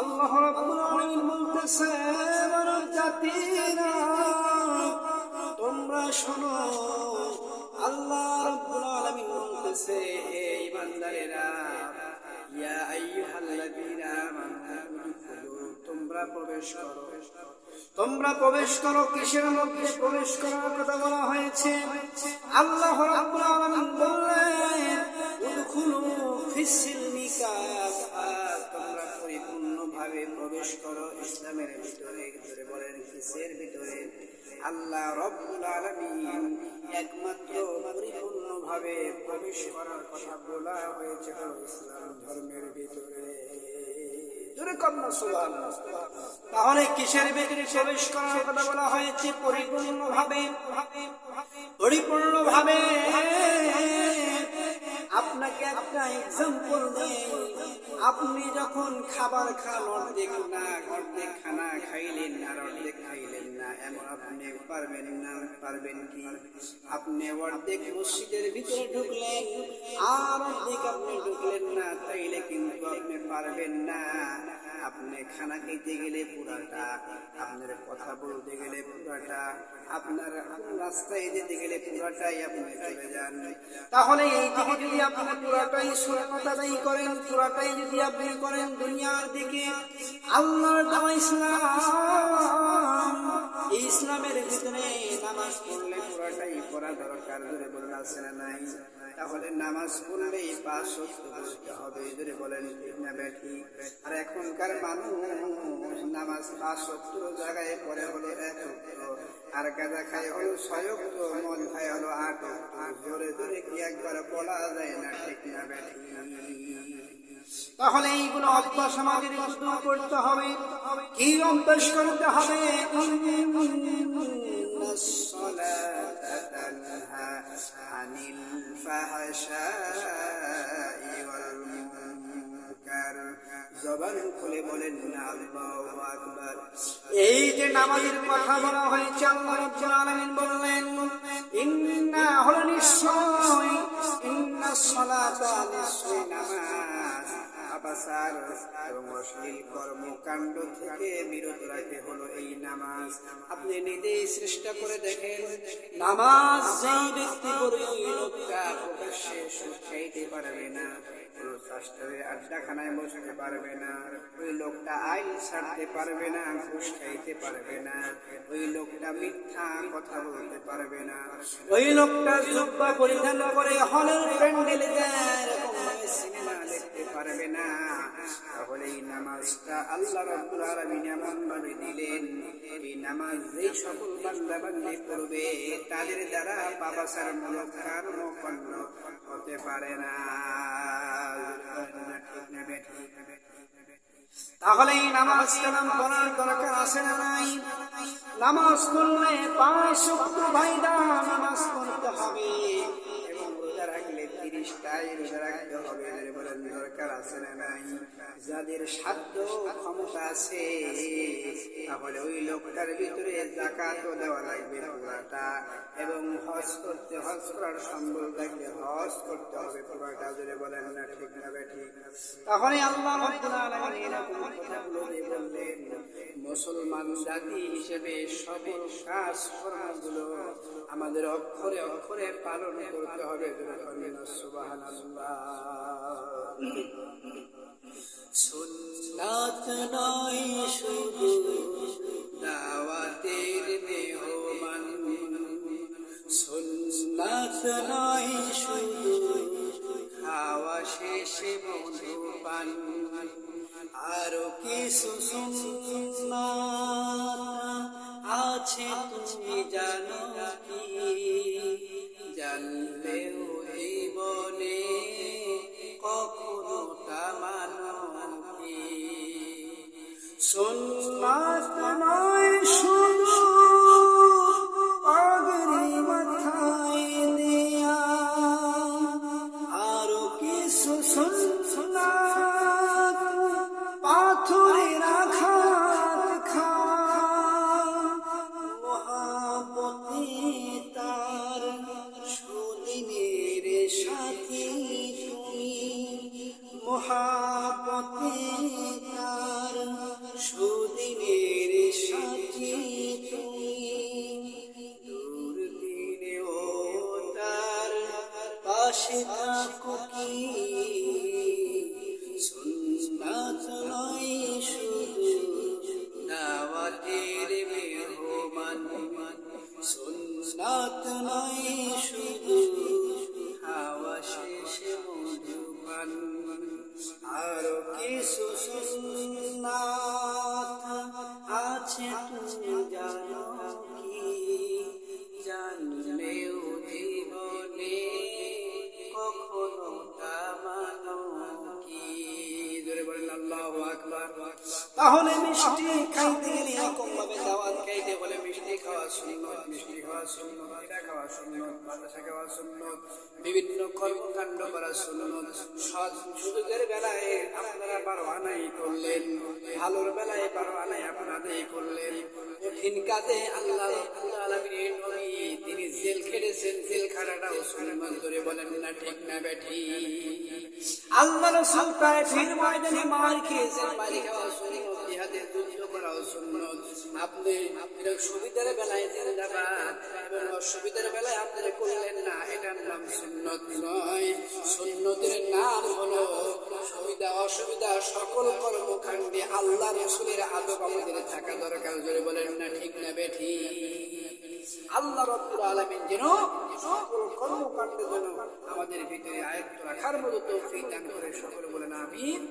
আল্লাহ রাব্বুল মানব জাতিরা, তোমরা শোনো, আল্লাহ রাব্বুল বলতেছে তোমরা প্রবেশ করো। তোমরা প্রবেশ করো, কিসের মধ্যে প্রবেশ করার কথা বলা হয়েছে? আল্লাহ বললেন, উদখুলু পরিপূর্ণভাবে প্রবেশ করো ইসলামের ভিতরে ভিতরে বলেন কিসের ভিতরে? আল্লাহ রব্বুল আলামিন একমাত্র পরিপূর্ণভাবে প্রবেশ করার কথা বলা হয়েছে ইসলাম ধর্মের ভিতরে। তাহলে কিসের ভিতরে প্রবেশ করার কথা বলা হয়েছে? পরিপূর্ণভাবে পরিপূর্ণভাবে। আপনাকে একটা এক্সাম্পল আপনি যখন খাবার খান, অর্ধেক না, অর্ধেক খানা খাইলেন আর অর্ধেক খাইলেন না, এমন আপনি পারবেন না, পারবেন কি? আপনি অর্ধেক মসজিদের ভিতরে ঢুকলেন, আর অর্ধেক আপনি ঢুকলেন না, তাইলে কিন্তু আপনি পারবেন না। আপনি খানা খেতে গেলে পুরাটা, আপনার কথা বলতে গেলে পুরাটা, আপনার রাস্তায় যেতে গেলে পুরাটাই আপনি চলে যান। তাহলে এই দিকে যদি আপনি পুরাটাই সুরমতাদাই করেন, পুরাটাই যদি আপনি করেন দুনিয়ার দিকে, আল্লাহর দাওয়াই ইসলাম। ইসলামের ভিতরে নামাজ পড়লে পুরাটাই পড়া দরকার ধরে বলে আছে না নাই তাহলে নামাজ পড়লে পাঁচ সত্য করতে হবে ধরে বলেন, ঠিক না আর এখনকার মানুষ নামাজ পাঁচ সত্তর জায়গায় পরে হলো এক আর গাঁজা খায় হলো ছয় মদ খায় হলো আট। জোরে জোরে কি একবার বলা যায় না, ঠিক না ব্যাঠি তাহলে এইগুলো অভ্যাস আমাদের দূর করতে হবে। কি অভ্যাস করতে হবে? খুলে বলেন না এই যে নামাজের কথা বলা হয়েছে, আল্লাহ রাব্বুল আলামিন বললেন, ইন্না হলো নিশ্চয়, ইন্না সালাতা নিশ্চয় আবাসার এবং অশ্লীল কর্মকাণ্ড থেকে বিরত রাখে হলো এই নামাজ। আপনি নিজেই চেষ্টা করে দেখেন, নামাজ যেই ব্যক্তি করে ওই লোকটা প্রকাশ্যে খাইতে পারবে না। রাষ্ট্রের আড্ডাখানায় বসতে পারবে না। ওই লোকটা আইন ছাড়তে পারবে না ঘুষ খাইতে পারবে না। ওই লোকটা মিথ্যা কথা বলতে পারবে না। ওই লোকটা জুব্বা পরিধান করে হলের প্যান্ডেলে সিনেমা দেখতে পারবে না। তাহলে এই নামাজটা আল্লাহ রাব্বুল আলামিন এমন ভাবে দিলেন, এই নামাজ যেই সকল বান্দা বান্দি পড়বে, তাদের দ্বারা পাপাসার মূলক কর্মকাণ্ড হতে পারে না। তাহলে এই নামাজ কালাম করার দরকার আছে না নাই? নামাজ পড়লে পাঁচ শক্ত ভাইদা নামাজ পড়তে হবে। রাখতে হবে বলেন দরকার আছে না নাই? যাদের সাধ্য ক্ষমতা আছে, তাহলে ওই লোকটার ভিতরে দেওয়া লাগবে পুরাটা। এবং হজ করতে, হজ করার সম্বল থাকলে হজ করতে হবে পুরাটা বলেন না ঠিক না ঠিক? তাহলে আল্লাহ বললেন, মুসলমান জাতি হিসেবে সকল কাজ কর্মগুলো আমাদের অক্ষরে অক্ষরে পালন করতে হবে সুন্নাত দাওয়াতের মেহমান। সুন্নাত নয় শুধু খাওয়া শেষে মধু আরও কিছু সুন্নাত আছে, তুমি জানো কি? সুন্নাত নয় শুধু পাগড়ি মাথায় দেয়া আরও কিছু সুন্নাত পাথরের আঘাত তার সুদিনের সাথী তুমি। মহাপতি সুদিনের তাহলে মিষ্টি খাইতে গেলে এরকম ভাবে দাওয়াত খাইতে হলে মিষ্টি খাওয়া সুন্নত, মিষ্টি খাওয়া সুন্নত, এটা খাওয়া সুন্নত বাতাসা খাওয়া সুন্নত, বিভিন্ন কর্মকাণ্ড করা সুন্নত। সৎ সুযোগের বেলায় আপনারা বারো আনাই করলেন, ভালোর বেলায় বারো আনাই আপনাদের করলেন। কঠিন কাজে আল্লাহ আল্লাহ নাম সুবিধা, অসুবিধা, সকল কর্মকাণ্ডে আল্লাহ রসুলের আদব আমাদের থাকা দরকার। বলেন না ঠিক না বেঠি আল্লাহ রব্বুল আলমিন যেন সকল কর্মকাণ্ড যেন আমাদের ভিতরে আয়ত্ত রাখার মতো তৌফিক দান করে সকল বলেন আমিন।